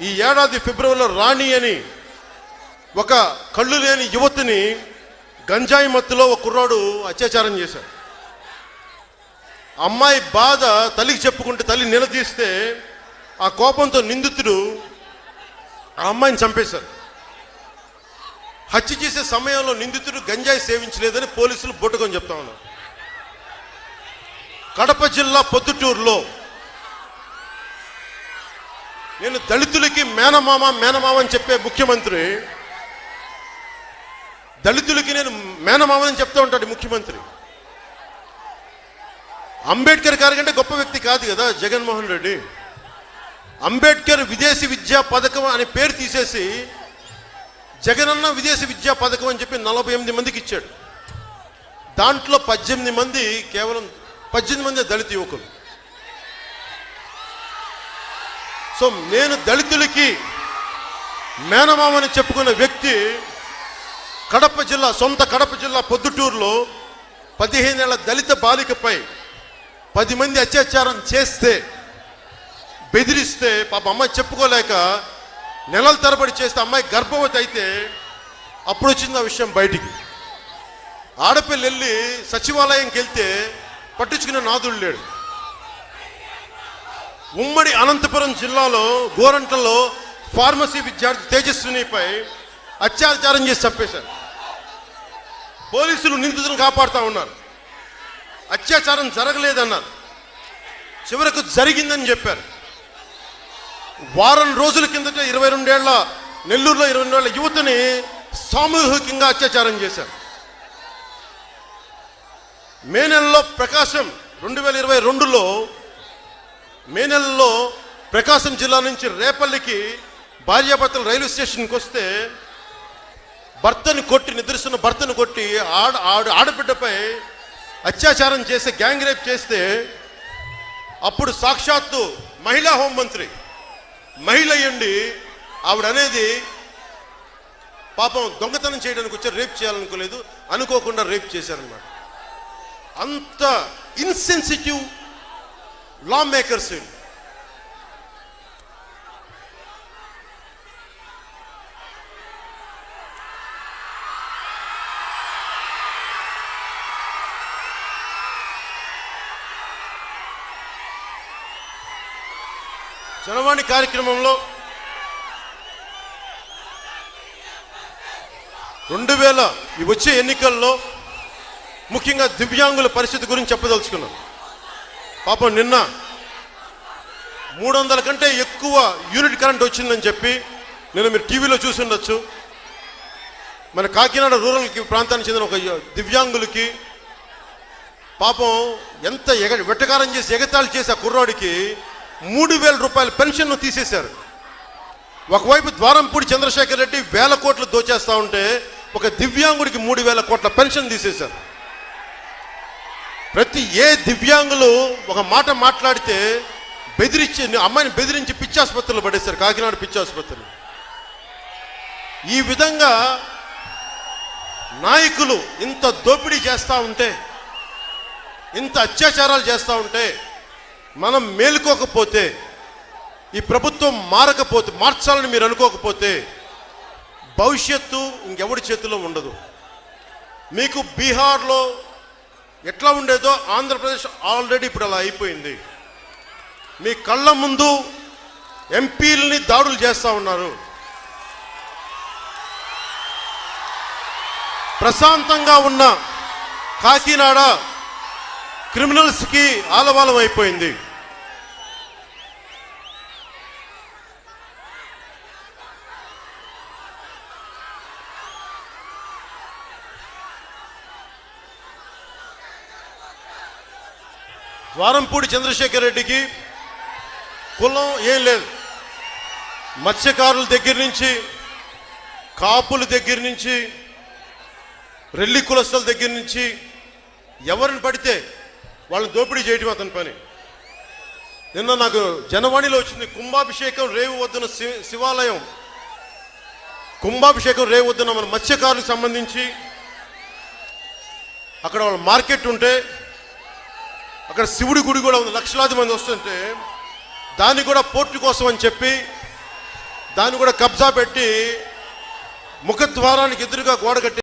ఈ ఏడాది ఫిబ్రవరిలో రాణి అని ఒక కళ్ళు లేని యువతిని గంజాయి మత్తులో ఒక కుర్రాడు అత్యాచారం చేశాడు. అమ్మాయి బాధ తల్లికి చెప్పుకుంటే తల్లి నిలదీస్తే ఆ కోపంతో నిందితుడు ఆ అమ్మాయిని చంపేశారు. హత్య చేసే సమయంలో నిందితుడు గంజాయి సేవించలేదని పోలీసులు బొట్టుకొని చెప్తా ఉన్నారు. కడప జిల్లా పొద్దుటూరులో నేను దళితులకి మేనమామ మేనమామ అని చెప్పే ముఖ్యమంత్రి. దళితులకి నేను మేనమామ అని చెప్తూ ఉంటాడు ముఖ్యమంత్రి. అంబేద్కర్ గారి కంటే గొప్ప వ్యక్తి కాదు కదా జగన్మోహన్ రెడ్డి. అంబేద్కర్ విదేశీ విద్యా పథకం అనే పేరు తీసేసి జగనన్న విదేశీ విద్యా పథకం అని చెప్పి నలభై ఎనిమిది మందికి ఇచ్చాడు. దాంట్లో పద్దెనిమిది మంది కేవలం పద్దెనిమిది మంది దళిత యువకులు. సో నేను దళితులకి మేనమామని చెప్పుకున్న వ్యక్తి కడప జిల్లా సొంత కడప జిల్లా పొద్దుటూరులో పదిహేనేళ్ళ దళిత బాలికపై పది మంది అత్యాచారం చేస్తే బెదిరిస్తే పాప అమ్మాయి చెప్పుకోలేక నెలల తరబడి చేస్తే అమ్మాయి గర్భవతి అయితే అప్పుడు వచ్చింది ఆ విషయం బయటికి. ఆడపిల్ల వెళ్ళి సచివాలయంకి వెళ్తే పట్టించుకునే నాదుడు లేడు. ఉమ్మడి అనంతపురం జిల్లాలో గోరంట్లలో ఫార్మసీ విద్యార్థి తేజస్వినిపై అత్యాచారం చేసి చంపేశారు. పోలీసులు నిందితులను కాపాడుతూ ఉన్నారు. అత్యాచారం జరగలేదన్నారు. చివరకు జరిగిందని చెప్పారు. వారం రోజుల కిందట ఇరవై రెండేళ్ళ నెల్లూరులో ఇరవై రెండేళ్ళ యువతని సామూహికంగా అత్యాచారం చేశారు. మే నెలలో ప్రకాశం రెండు వేల ఇరవై రెండులో మే నెలలో ప్రకాశం జిల్లా నుంచి రేపల్లికి భార్యాభర్తలు రైల్వే స్టేషన్కి వస్తే భర్తను కొట్టి నిద్రిస్తున్న భర్తను కొట్టి ఆడ ఆడ ఆడబిడ్డపై అత్యాచారం చేసి గ్యాంగ్ రేప్ చేస్తే అప్పుడు సాక్షాత్తు మహిళా హోంమంత్రి మహిళ అయ్యండి. ఆవిడ అనేది పాపం దొంగతనం చేయడానికి వచ్చి రేప్ చేయాలనుకోలేదు అనుకోకుండా రేప్ చేశారనమాట అంత ఇన్సెన్సిటివ్ లా మేకర్స్ వీళ్ళు. జనవాణి కార్యక్రమంలో రెండు వేల ఈ వచ్చే ఎన్నికల్లో ముఖ్యంగా దివ్యాంగుల పరిస్థితి గురించి చెప్పదలుచుకున్నాను పాపం నిన్న మూడు వందల కంటే ఎక్కువ యూనిట్ కరెంట్ వచ్చిందని చెప్పి నేను మీరు టీవీలో చూసి ఉండొచ్చు. మన కాకినాడ రూరల్కి ప్రాంతానికి చెందిన ఒక దివ్యాంగులకి పాపం ఎంత ఎగ వెట్టకారం చేసి ఎగతాళి చేసి ఆ కుర్రాడికి మూడు వేల రూపాయల పెన్షన్ను తీసేశారు. ఒకవైపు ద్వారంపూడి చంద్రశేఖర్ రెడ్డి వేల కోట్లు దోచేస్తూ ఉంటే ఒక దివ్యాంగుడికి మూడు వేల కోట్ల పెన్షన్ తీసేశారు. ప్రతి ఏ దివ్యాంగులు ఒక మాట మాట్లాడితే బెదిరించి అమ్మాయిని బెదిరించి పిచ్చి ఆసుపత్రిలో పడేశారు కాకినాడ పిచ్చి ఆసుపత్రిలో ఈ విధంగా నాయకులు ఇంత దోపిడీ చేస్తూ ఉంటే ఇంత అత్యాచారాలు చేస్తూ ఉంటే మనం మేలుకోకపోతే ఈ ప్రభుత్వం మారకపోతే మార్చాలని మీరు అనుకోకపోతే భవిష్యత్తు ఇంకెవడి చేతిలో ఉండదు. మీకు బీహార్లో ఎట్లా ఉండేదో ఆంధ్రప్రదేశ్ ఆల్రెడీ ఇప్పుడు అలా అయిపోయింది. మీ కళ్ళ ముందు ఎంపీలని దాడులు చేస్తూ ఉన్నారు. ప్రశాంతంగా ఉన్న కాకినాడ క్రిమినల్స్కి ఆలవాలం అయిపోయింది ద్వారంపూడి చంద్రశేఖర్ రెడ్డికి కులం ఏం లేదు. మత్స్యకారుల దగ్గర నుంచి కాపుల దగ్గర నుంచి రెల్లి కులస్తుల దగ్గర నుంచి ఎవరిని పడితే వాళ్ళని దోపిడీ చేయటం అతని పని. నిన్న నాకు జనవాణిలో వచ్చింది కుంభాభిషేకం రేవు వద్దున శి- శివాలయం. కుంభాభిషేకం రేవు వద్దున మన మత్స్యకారులకు సంబంధించి అక్కడ వాళ్ళ మార్కెట్ ఉంటే అక్కడ శివుడి గుడి కూడా ఉంది. లక్షలాది మంది వస్తుంటే దాన్ని కూడా పోర్టు కోసం అని చెప్పి దాన్ని కూడా కబ్జా పెట్టి ముఖద్వారానికి ఎదురుగా గోడ కట్టి